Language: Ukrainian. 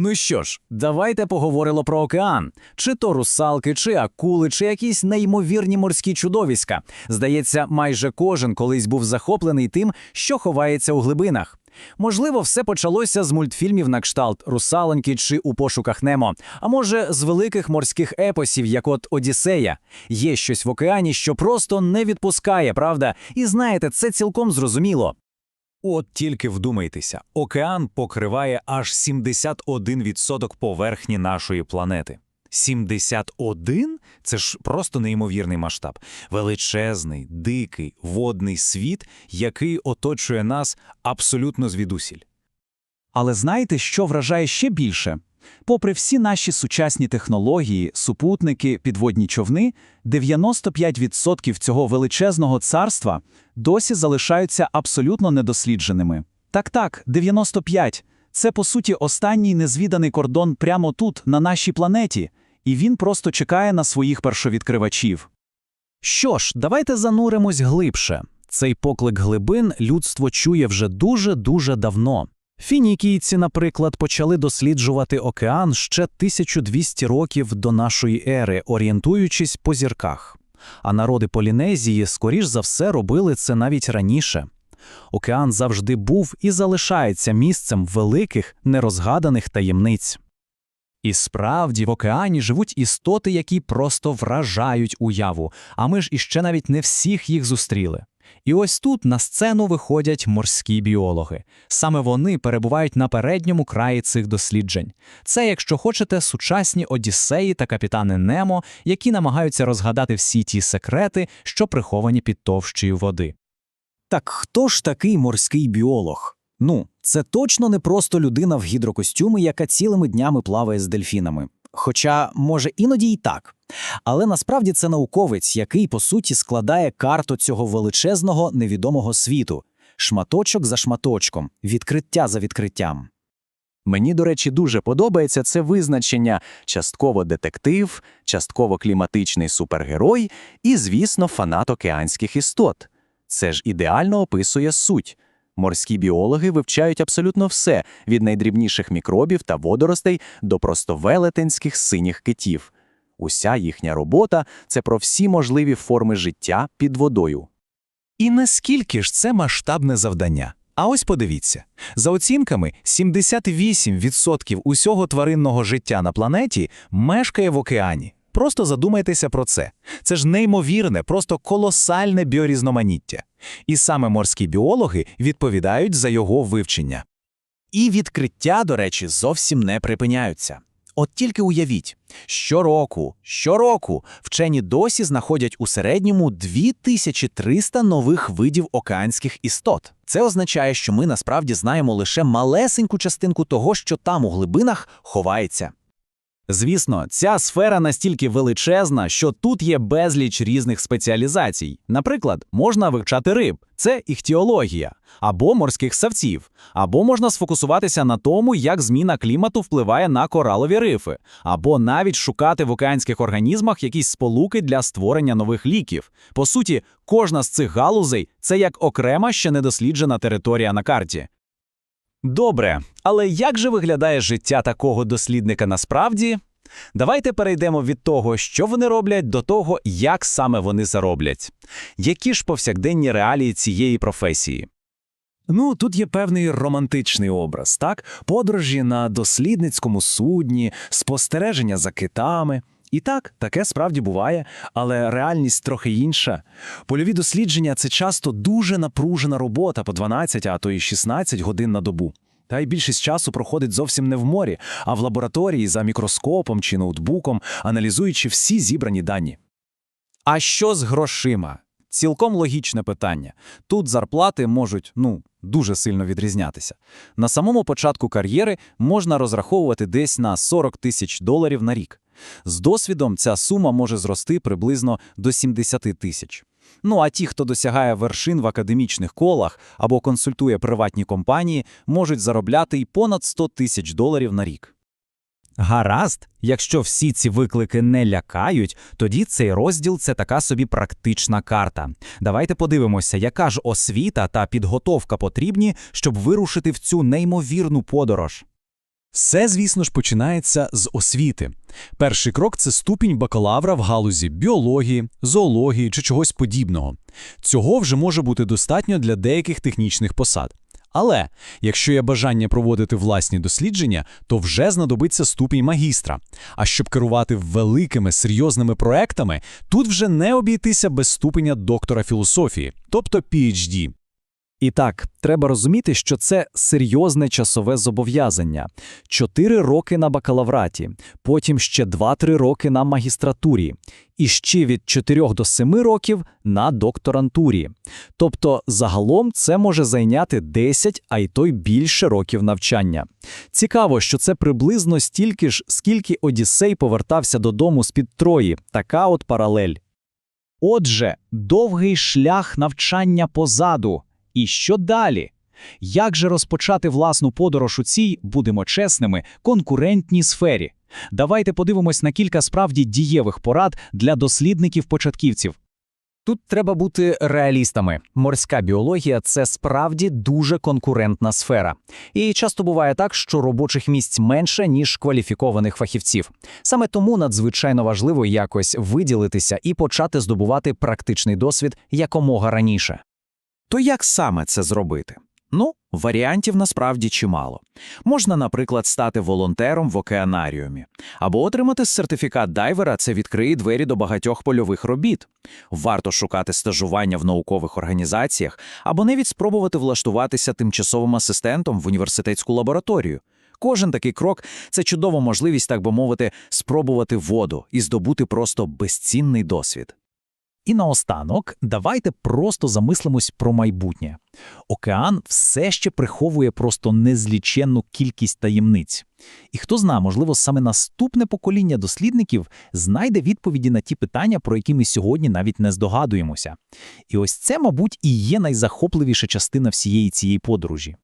Ну що ж, давайте поговоримо про океан. Чи то русалки, чи акули, чи якісь неймовірні морські чудовиська. Здається, майже кожен колись був захоплений тим, що ховається у глибинах. Можливо, все почалося з мультфільмів на кшталт Русалоньки чи у пошуках Немо, а може, з великих морських епосів, як от Одіссея. Є щось в океані, що просто не відпускає, правда? І знаєте, це цілком зрозуміло. От тільки вдумайтеся, океан покриває аж 71% поверхні нашої планети. 71? Це ж просто неймовірний масштаб. Величезний, дикий, водний світ, який оточує нас абсолютно звідусіль. Але знаєте, що вражає ще більше? Попри всі наші сучасні технології, супутники, підводні човни, 95% цього величезного царства досі залишаються абсолютно недослідженими. Так-так, 95. Це, по суті, останній незвіданий кордон прямо тут, на нашій планеті, і він просто чекає на своїх першовідкривачів. Що ж, давайте зануримось глибше. Цей поклик глибин людство чує вже дуже-дуже давно. Фінікійці, наприклад, почали досліджувати океан ще 1200 років до нашої ери, орієнтуючись по зірках. А народи Полінезії, скоріш за все, робили це навіть раніше. Океан завжди був і залишається місцем великих, нерозгаданих таємниць. І справді в океані живуть істоти, які просто вражають уяву, а ми ж іще навіть не всіх їх зустріли. І ось тут на сцену виходять морські біологи. Саме вони перебувають на передньому краї цих досліджень. Це, якщо хочете, сучасні Одіссеї та капітани Немо, які намагаються розгадати всі ті секрети, що приховані під товщею води. Так хто ж такий морський біолог? Ну, це точно не просто людина в гідрокостюмі, яка цілими днями плаває з дельфінами. Хоча, може, іноді й так. Але насправді це науковець, який, по суті, складає карту цього величезного невідомого світу, шматочок за шматочком, відкриття за відкриттям. Мені, до речі, дуже подобається це визначення частково детектив, частково кліматичний супергерой і, звісно, фанат океанських істот. Це ж ідеально описує суть. Морські біологи вивчають абсолютно все від найдрібніших мікробів та водоростей до просто велетенських синіх китів. Уся їхня робота це про всі можливі форми життя під водою. І наскільки ж це масштабне завдання? А ось подивіться: за оцінками, 78% усього тваринного життя на планеті мешкає в океані. Просто задумайтеся про це. Це ж неймовірне, просто колосальне біорізноманіття. І саме морські біологи відповідають за його вивчення. І відкриття, до речі, зовсім не припиняються. От тільки уявіть, щороку, щороку вчені досі знаходять у середньому 2300 нових видів океанських істот. Це означає, що ми насправді знаємо лише малесеньку частинку того, що там у глибинах ховається. Звісно, ця сфера настільки величезна, що тут є безліч різних спеціалізацій. Наприклад, можна вивчати риб, це іхтіологія, або морських савців, або можна сфокусуватися на тому, як зміна клімату впливає на коралові рифи, або навіть шукати в океанських організмах якісь сполуки для створення нових ліків. По суті, кожна з цих галузей це як окрема ще недосліджена територія на карті. Добре, але як же виглядає життя такого дослідника насправді? Давайте перейдемо від того, що вони роблять, до того, як саме вони зароблять. Які ж повсякденні реалії цієї професії? Ну, тут є певний романтичний образ, так? Подорожі на дослідницькому судні, спостереження за китами. І так, таке справді буває, але реальність трохи інша. Польові дослідження це часто дуже напружена робота по 12, а то й 16 годин на добу. Та й більшість часу проходить зовсім не в морі, а в лабораторії за мікроскопом чи ноутбуком, аналізуючи всі зібрані дані. А що з грошима? Цілком логічне питання. Тут зарплати можуть, ну, дуже сильно відрізнятися. На самому початку кар'єри можна розраховувати десь на 40 тисяч доларів на рік. З досвідом ця сума може зрости приблизно до 70 тисяч. Ну а ті, хто досягає вершин в академічних колах або консультує приватні компанії, можуть заробляти й понад 100 тисяч доларів на рік. Гаразд, якщо всі ці виклики не лякають, тоді цей розділ це така собі практична карта. Давайте подивимося, яка ж освіта та підготовка потрібні, щоб вирушити в цю неймовірну подорож. Все, звісно ж, починається з освіти. Перший крок це ступінь бакалавра в галузі біології, зоології чи чогось подібного. Цього вже може бути достатньо для деяких технічних посад. Але якщо є бажання проводити власні дослідження, то вже знадобиться ступінь магістра. А щоб керувати великими серйозними проектами, тут вже не обійтися без ступеня доктора філософії, тобто PhD. І так, треба розуміти, що це серйозне часове зобов'язання. Чотири роки на бакалавраті, потім ще 2-3 роки на магістратурі, і ще від 4 до 7 років на докторантурі. Тобто, загалом це може зайняти 10, а й то й більше років навчання. Цікаво, що це приблизно стільки ж, скільки Одіссей повертався додому з-під Трої. Така от паралель. Отже, довгий шлях навчання позаду. І що далі? Як же розпочати власну подорож у цій, будемо чесними, конкурентній сфері? Давайте подивимось на кілька справді дієвих порад для дослідників-початківців. Тут треба бути реалістами. Морська біологія це справді дуже конкурентна сфера. І часто буває так, що робочих місць менше, ніж кваліфікованих фахівців. Саме тому надзвичайно важливо якось виділитися і почати здобувати практичний досвід якомога раніше. То як саме це зробити? Ну, варіантів насправді чимало. Можна, наприклад, стати волонтером в океанаріумі, або отримати сертифікат дайвера це відкриє двері до багатьох польових робіт. Варто шукати стажування в наукових організаціях, або навіть спробувати влаштуватися тимчасовим асистентом в університетську лабораторію. Кожен такий крок це чудова можливість, так би мовити, спробувати воду і здобути просто безцінний досвід. І наостанок, давайте просто замислимось про майбутнє. Океан все ще приховує просто незліченну кількість таємниць. І хто зна, можливо, саме наступне покоління дослідників знайде відповіді на ті питання, про які ми сьогодні навіть не здогадуємося. І ось це, мабуть, і є найзахопливіша частина всієї цієї подорожі.